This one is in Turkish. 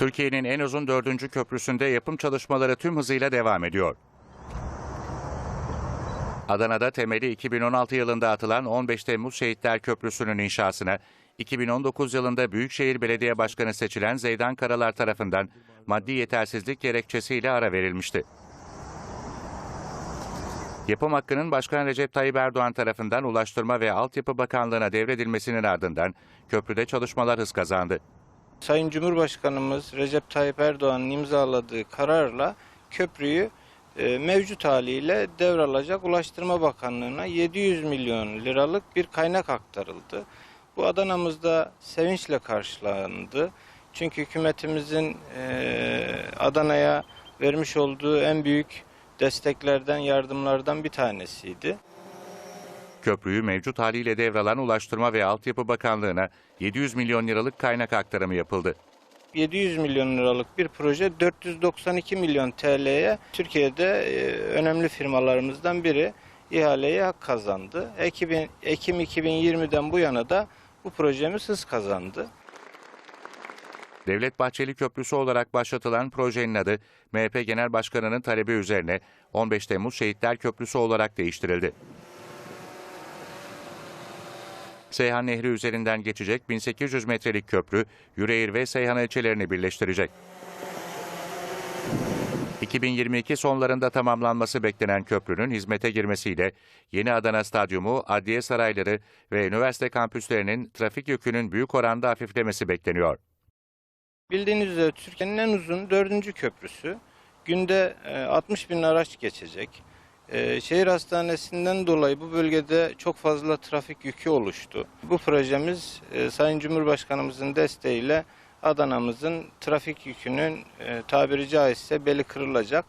Türkiye'nin en uzun dördüncü köprüsünde yapım çalışmaları tüm hızıyla devam ediyor. Adana'da temeli 2016 yılında atılan 15 Temmuz Şehitler Köprüsü'nün inşasına 2019 yılında Büyükşehir Belediye Başkanı seçilen Zeydan Karalar tarafından maddi yetersizlik gerekçesiyle ara verilmişti. Yapım hakkının Başkan Recep Tayyip Erdoğan tarafından Ulaştırma ve Altyapı Bakanlığı'na devredilmesinin ardından köprüde çalışmalar hız kazandı. Sayın Cumhurbaşkanımız Recep Tayyip Erdoğan'ın imzaladığı kararla köprüyü e, mevcut haliyle devralacak Ulaştırma Bakanlığı'na 700 milyon liralık bir kaynak aktarıldı. Bu Adana'mızda sevinçle karşılandı. Çünkü hükümetimizin e, Adana'ya vermiş olduğu en büyük desteklerden, yardımlardan bir tanesiydi. Köprüyü mevcut haliyle devralan Ulaştırma ve Altyapı Bakanlığı'na 700 milyon liralık kaynak aktarımı yapıldı. 700 milyon liralık bir proje 492 milyon TL'ye Türkiye'de e, önemli firmalarımızdan biri ihaleye hak kazandı. Ekim, Ekim 2020'den bu yana da bu projemiz hız kazandı. Devlet Bahçeli Köprüsü olarak başlatılan projenin adı MHP Genel Başkanı'nın talebi üzerine 15 Temmuz Şehitler Köprüsü olarak değiştirildi. Seyhan Nehri üzerinden geçecek 1800 metrelik köprü, Yüreğir ve Seyhan ilçelerini birleştirecek. 2022 sonlarında tamamlanması beklenen köprünün hizmete girmesiyle Yeni Adana Stadyumu, Adliye Sarayları ve üniversite kampüslerinin trafik yükünün büyük oranda hafiflemesi bekleniyor. Bildiğiniz üzere Türkiye'nin en uzun dördüncü köprüsü. Günde e, 60 bin araç geçecek. E, Şehir hastanesinden dolayı bu bölgede çok fazla trafik yükü oluştu. Bu projemiz e, Sayın Cumhurbaşkanımızın desteğiyle Adana'mızın trafik yükünün e, tabiri caizse beli kırılacak